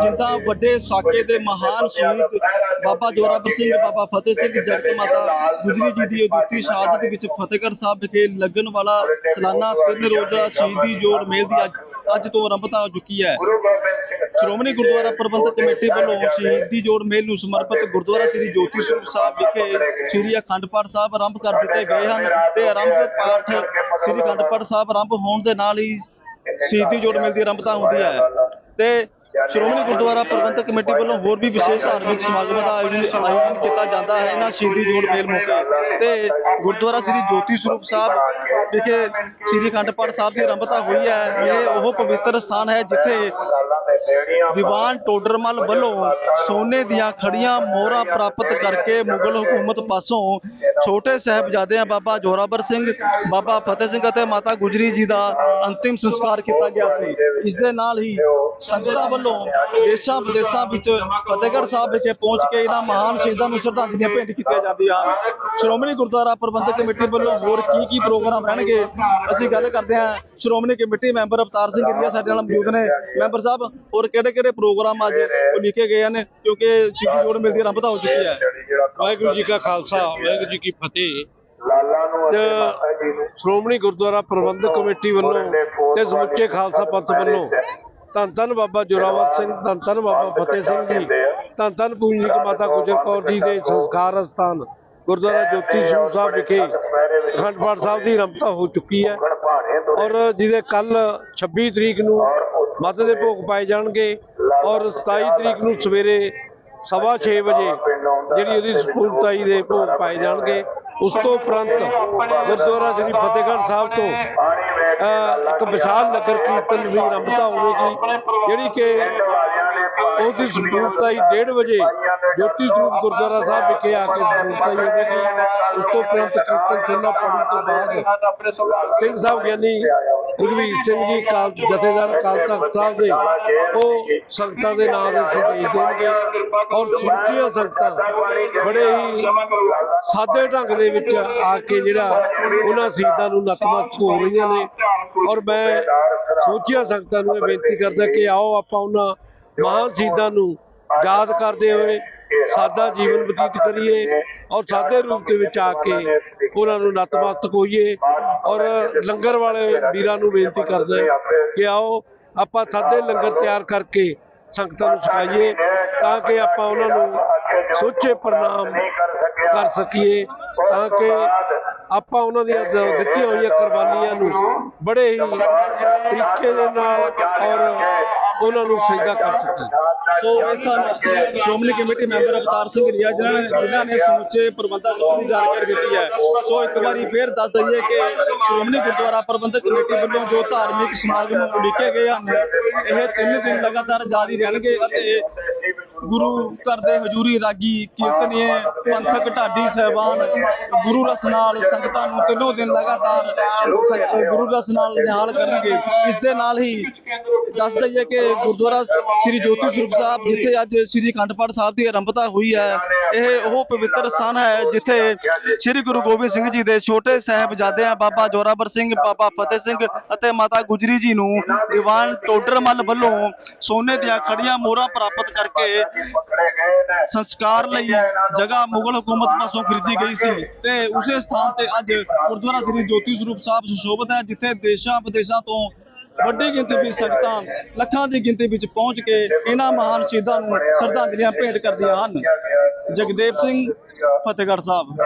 ਜਿੱਦਾਂ ਵੱਡੇ ਸਾਕੇ ਦੇ ਮਹਾਨ ਸ਼ਹੀਦ ਬਾਬਾ ਜੋਰਾਵਰ ਸਿੰਘ, ਬਾਬਾ ਫਤਿਹ ਸਿੰਘ, ਜਗਤ ਮਾਤਾ ਗੁਜਰੀ ਜੀ ਦੀ ਅਦੁੱਤੀ ਸ਼ਹਾਦਤ ਵਿੱਚ ਫਤਿਹਗੜ੍ਹ ਸਾਹਿਬ ਵਿਖੇ ਲੱਗਣ ਵਾਲਾ ਸਾਲਾਨਾ ਤਿੰਨ ਰੋਜ਼ਾ ਸ਼ਹੀਦੀ ਜੋੜ ਮੇਲ ਦੀ ਅੱਜ ਅੱਜ ਤੋਂ ਆਰੰਭਤਾ ਹੋ ਚੁੱਕੀ ਹੈ। ਸ਼੍ਰੋਮਣੀ ਗੁਰਦੁਆਰਾ ਪ੍ਰਬੰਧਕ ਕਮੇਟੀ ਵੱਲੋਂ ਸ਼ਹੀਦੀ ਜੋੜ ਮੇਲ ਨੂੰ ਸਮਰਪਿਤ ਗੁਰਦੁਆਰਾ ਸ੍ਰੀ ਜੋਤੀ ਸਰੂਪ ਸਾਹਿਬ ਵਿਖੇ ਸ੍ਰੀ ਅਖੰਡ ਪਾਠ ਸਾਹਿਬ ਆਰੰਭ ਕਰ ਦਿੱਤੇ ਗਏ ਹਨ ਤੇ ਆਰੰਭ ਪਾਠ ਸ੍ਰੀ ਅਖੰਡ ਪਾਠ ਸਾਹਿਬ ਆਰੰਭ ਹੋਣ ਦੇ ਨਾਲ ਹੀ ਸ਼ਹੀਦੀ ਜੋੜ ਮੇਲ ਦੀ ਆਰੰਭਤਾ ਹੁੰਦੀ ਹੈ। ਤੇ ਸ਼੍ਰੋਮਣੀ ਗੁਰਦੁਆਰਾ ਪ੍ਰਬੰਧਕ ਕਮੇਟੀ ਵੱਲੋਂ ਹੋਰ ਵੀ ਵਿਸ਼ੇਸ਼ ਧਾਰਮਿਕ ਸਮਾਗਮਾਂ ਦਾ ਆਯੋਜਨ ਆਯੋਜਨ ਕੀਤਾ ਜਾਂਦਾ ਹੈ। ਇਹਨਾਂ ਸ਼ਹੀਦੀ ਜੋੜ ਮੇਲ ਮੌਕੇ ਤੇ ਗੁਰਦੁਆਰਾ ਸ੍ਰੀ ਜੋਤੀ ਸਰੂਪ ਸਾਹਿਬ ਵਿਖੇ ਸ੍ਰੀ ਅਖੰਡ ਪਾਠ ਸਾਹਿਬ ਦੀ ਆਰੰਭਤਾ ਹੋਈ ਹੈ। ਇਹ ਉਹ ਪਵਿੱਤਰ ਸਥਾਨ ਹੈ ਜਿੱਥੇ ਦੀਵਾਨ ਟੋਡਰਮਲ ਵੱਲੋਂ ਸੋਨੇ ਦੀਆਂ ਖੜੀਆਂ ਮੋਹਰਾਂ ਪ੍ਰਾਪਤ ਕਰਕੇ ਮੁਗਲ ਹਕੂਮਤ ਪਾਸੋਂ ਛੋਟੇ ਸਾਹਿਬਜ਼ਾਦਿਆਂ ਬਾਬਾ ਜੋਰਾਵਰ ਸਿੰਘ, ਬਾਬਾ ਫਤਿਹ ਸਿੰਘ ਅਤੇ ਮਾਤਾ ਗੁਜਰੀ ਜੀ ਦਾ ਅੰਤਿਮ ਸੰਸਕਾਰ ਕੀਤਾ ਗਿਆ ਸੀ। ਇਸ ਦੇ ਨਾਲ ਹੀ ਸੰਗਤਾਂ ਵੱਲੋਂ ਦੇਸ਼ਾਂ ਵਿਦੇਸ਼ਾਂ ਵਿੱਚ ਫਤਿਹਗੜ੍ਹ ਸਾਹਿਬ ਵਿਖੇ ਪਹੁੰਚ ਕੇ ਇਹਨਾਂ ਮਹਾਨ ਸ਼ਹੀਦਾਂ ਨੂੰ ਸ਼ਰਧਾਂਜਲੀਆਂ ਭੇਂਟ ਕੀਤੀਆਂ ਜਾਂਦੀਆਂ ਸ਼੍ਰੋਮਣੀ ਗੁਰਦੁਆਰਾ ਪ੍ਰਬੰਧਕ ਕਮੇਟੀ ਵੱਲੋਂ ਹੋਰ ਕੀ ਕੀ ਪ੍ਰੋਗਰਾਮ ਰਹਿਣਗੇ ਅਸੀਂ ਗੱਲ ਕਰਦੇ ਹਾਂ। ਸ਼੍ਰੋਮਣੀ ਕਮੇਟੀ ਮੈਂਬਰ ਅਵਤਾਰ ਸਿੰਘ ਗਿਰੀਆ ਸਾਡੇ ਨਾਲ ਮੌਜੂਦ ਨੇ। ਮੈਂਬਰ ਸਾਹਿਬ ਹੋਰ ਕਿਹੜੇ ਕਿਹੜੇ ਪ੍ਰੋਗਰਾਮ ਅੱਜ ਉਹ ਲਿਖੇ ਗਏ ਹਨ? ਕਿਉਂਕਿ ਸ਼ਹੀਦੀ ਜੋੜ ਮੇਲ ਦੀ ਆਰੰਭਤਾ ਹੋ ਚੁੱਕੀ ਹੈ। ਵਾਹਿਗੁਰੂ ਜੀ ਕਾ ਖਾਲਸਾ ਵਾਹਿਗੁਰੂ ਜੀ ਕੀ ਫਤਿਹ। ਤੇ ਸ਼੍ਰੋਮਣੀ ਗੁਰਦੁਆਰਾ ਪ੍ਰਬੰਧਕ ਕਮੇਟੀ ਵੱਲੋਂ ਤੇ ਸਮੁੱਚੇ ਖਾਲਸਾ ਪੰਥ ਵੱਲੋਂ ਧੰਨ ਧੰਨ ਬਾਬਾ ਜੋਰਾਵਰ ਸਿੰਘ ਧੰਨ ਧੰਨ ਬਾਬਾ ਫਤਿਹ ਸਿੰਘ ਜੀ ਧੰਨ ਧੰਨ ਪੂਜਨੀਕ ਮਾਤਾ ਗੁਜਰ ਕੌਰ ਜੀ ਦੇ ਸੰਸਕਾਰ ਅਸਥਾਨ ਗੁਰਦੁਆਰਾ ਜੋਤੀ ਸਰੂਪ ਸਾਹਿਬ ਵਿਖੇ ਅਖੰਡ ਪਾਠ ਸਾਹਿਬ ਦੀ ਆਰੰਭਤਾ ਹੋ ਚੁੱਕੀ ਹੈ। ਔਰ ਜਿਹਦੇ ਕੱਲ 26 ਤਰੀਕ ਨੂੰ ਮੱਧ ਦੇ ਭੋਗ ਪਾਏ ਜਾਣਗੇ ਔਰ 27 ਤਰੀਕ ਨੂੰ ਸਵੇਰੇ ਸਵਾ ਛੇ ਵਜੇ ਜਿਹੜੀ ਉਹਦੀ ਸਪੂਰਤਾਈ ਦੇ ਭੋਗ ਪਾਏ ਜਾਣਗੇ। ਉਸ ਤੋਂ ਉਪਰੰਤ ਗੁਰਦੁਆਰਾ ਸ੍ਰੀ ਫਤਿਹਗੜ੍ਹ ਸਾਹਿਬ ਤੋਂ ਇੱਕ ਵਿਸ਼ਾਲ ਨਗਰ ਕੀਰਤਨ ਦੀ ਆਰੰਭਤਾ ਹੋਵੇਗੀ, ਜਿਹੜੀ ਕਿ ਉਹਦੀ ਸਪੂਰਤਾਈ 1:30 ਵਜੇ ਜੋਤੀ ਸਰੂਪ ਗੁਰਦੁਆਰਾ ਸਾਹਿਬ ਵਿਖੇ ਆ ਕੇ ਸਪੂਰਤਾਈ ਹੋਵੇਗੀ। ਉਸ ਤੋਂ ਉਪਰੰਤ ਕੀਰਤਨ ਸੋਨਾ ਪੜ੍ਹਨ ਤੋਂ ਬਾਅਦ ਸਿੰਘ ਸਾਹਿਬ ਗਿਆਨੀ ਗੁਰਵੀਰ ਸਿੰਘ ਜੀ, ਕਾਲ ਜਥੇਦਾਰ ਅਕਾਲ ਤਖਤ ਸਾਹਿਬ ਦੇ ਉਹ ਸੰਗਤਾਂ ਦੇ ਨਾਂ ਦੇ ਸੰਦੇਸ਼ ਦੇਣਗੇ। ਔਰ ਸਮੁੱਚੀਆਂ ਸੰਗਤਾਂ ਬੜੇ ਹੀ ਸਾਦੇ ਢੰਗ ਦੇ ਵਿੱਚ ਆ ਕੇ ਜਿਹੜਾ ਉਹਨਾਂ ਸ਼ਹੀਦਾਂ ਨੂੰ ਨਤਮਸਤਕ ਹੋ ਰਹੀਆਂ ਨੇ। ਔਰ ਮੈਂ ਸਮੁੱਚੀਆਂ ਸੰਗਤਾਂ ਨੂੰ ਇਹ ਬੇਨਤੀ ਕਰਦਾ ਕਿ ਆਓ ਆਪਾਂ ਉਹਨਾਂ ਮਹਾਨ ਸ਼ਹੀਦਾਂ ਨੂੰ ਯਾਦ ਕਰਦੇ ਹੋਏ ਸਾਦਾ ਜੀਵਨ ਬਤੀਤ ਕਰੀਏ ਔਰ ਸਾਦੇ ਰੂਪ ਦੇ ਵਿੱਚ ਆ ਕੇ ਉਹਨਾਂ ਨੂੰ ਨਤਮਸਤਕ ਹੋਈਏ ਔਰ ਲੰਗਰ ਵਾਲੇ ਵੀਰਾਂ ਨੂੰ ਬੇਨਤੀ ਕਰਦਾ ਕਿ ਆਓ ਆਪਾਂ ਸਾਦੇ ਲੰਗਰ ਤਿਆਰ ਕਰਕੇ ਸੰਗਤਾਂ ਨੂੰ ਛਕਾਈਏ ਤਾਂ ਕਿ ਆਪਾਂ ਉਹਨਾਂ ਨੂੰ ਸੋਚੇ ਪ੍ਰਣਾਮ ਕਰ ਸਕੀਏ, ਤਾਂ ਕਿ ਆਪਾਂ ਉਹਨਾਂ ਦੀਆਂ ਦਿੱਤੀਆਂ ਹੋਈਆਂ ਕੁਰਬਾਨੀਆਂ ਨੂੰ ਬੜੇ ਹੀ ਤਰੀਕੇ ਦੇ ਨਾਲ ਔਰ ਉਹਨਾਂ ਨੂੰ ਸਜਦਾ ਕਰ ਸਕੀਏ ਸੋ ਇਹ ਸਨ ਸ਼੍ਰੋਮਣੀ ਕਮੇਟੀ ਮੈਂਬਰ ਅਵਤਾਰ ਸਿੰਘ ਰੀਆ ਜਿਨ੍ਹਾਂ ਨੇ ਜਿਨ੍ਹਾਂ ਨੇ ਸਮੁੱਚੇ ਪ੍ਰਬੰਧਾਂ ਸੰਬੰਧੀ ਜਾਣਕਾਰੀ ਦਿੱਤੀ ਹੈ। ਸੋ ਇੱਕ ਵਾਰੀ ਫੇਰ ਦੱਸ ਦਈਏ ਕਿ ਸ਼੍ਰੋਮਣੀ ਗੁਰਦੁਆਰਾ ਪ੍ਰਬੰਧਕ ਕਮੇਟੀ ਵੱਲੋਂ ਜੋ ਧਾਰਮਿਕ ਸਮਾਗਮ ਉਡੀਕੇ ਗਏ ਹਨ, ਇਹ ਤਿੰਨ ਦਿਨ ਲਗਾਤਾਰ ਜਾਰੀ ਰਹਿਣਗੇ ਅਤੇ ਗੁਰੂ ਘਰ ਦੇ ਹਜ਼ੂਰੀ ਰਾਗੀ ਕੀਰਤਨੀਏ, ਪੰਥਕ ਢਾਡੀ ਸਹਿਬਾਨ, ਗੁਰੂ ਰਸ ਨਾਲ ਸੰਗਤਾਂ ਨੂੰ ਤਿੰਨੋਂ ਦਿਨ ਲਗਾਤਾਰ ਗੁਰੂ ਰਸ ਨਾਲ ਨਿਹਾਲ ਕਰਨਗੇ। ਇਸ ਦੇ ਨਾਲ ਹੀ ਦੱਸ ਦਈਏ ਕਿ ਗੁਰਦੁਆਰਾ ਸ੍ਰੀ ਜੋਤੀ ਸਰੂਪ ਸਾਹਿਬ, ਜਿੱਥੇ ਅੱਜ ਸ੍ਰੀ ਅਖੰਡ ਪਾਠ ਸਾਹਿਬ ਦੀ ਆਰੰਭਤਾ ਹੋਈ ਹੈ ਇਹ ਉਹ ਪਵਿੱਤਰ ਸਥਾਨ ਹੈ ਜਿੱਥੇ ਸ੍ਰੀ ਗੁਰੂ ਗੋਬਿੰਦ ਸਿੰਘ ਜੀ ਦੇ ਛੋਟੇ ਸਾਹਿਬਜ਼ਾਦਿਆਂ ਬਾਬਾ ਜੋਰਾਵਰ ਸਿੰਘ, ਬਾਬਾ ਫਤਿਹ ਸਿੰਘ ਅਤੇ ਮਾਤਾ ਗੁਜਰੀ ਜੀ ਨੂੰ ਦੀਵਾਨ ਟੋਡਰਮਲ ਵੱਲੋਂ ਸੋਨੇ ਦੀਆਂ ਖੜੀਆਂ ਮੋਹਰਾਂ ਪ੍ਰਾਪਤ ਕਰਕੇ ਸੰਸਕਾਰ ਲਈ ਜਗ੍ਹਾ ਮੁਗਲ ਹਕੂਮਤ ਪਾਸੋਂ ਖਰੀਦੀ ਗਈ ਸੀ ਤੇ ਉਸੇ ਸਥਾਨ ਤੇ ਅੱਜ ਗੁਰਦੁਆਰਾ ਸ੍ਰੀ ਜੋਤੀ ਸਰੂਪ ਸਾਹਿਬ ਸੁਸ਼ੋਭਿਤ ਹੈ, ਜਿੱਥੇ ਦੇਸ਼ਾਂ ਵਿਦੇਸ਼ਾਂ ਤੋਂ ਵੱਡੀ ਗਿਣਤੀ ਵਿੱਚ ਸੰਗਤਾਂ ਲੱਖਾਂ ਦੀ ਗਿਣਤੀ ਵਿੱਚ ਪਹੁੰਚ ਕੇ ਇਹਨਾਂ ਮਹਾਨ ਸ਼ਹੀਦਾਂ ਨੂੰ ਸ਼ਰਧਾਂਜਲੀਆਂ ਭੇਟ ਕਰਦੀਆਂ ਹਨ। ਜਗਦੇਵ ਸਿੰਘ ਫਤਿਹਗੜ੍ਹ ਸਾਹਿਬ।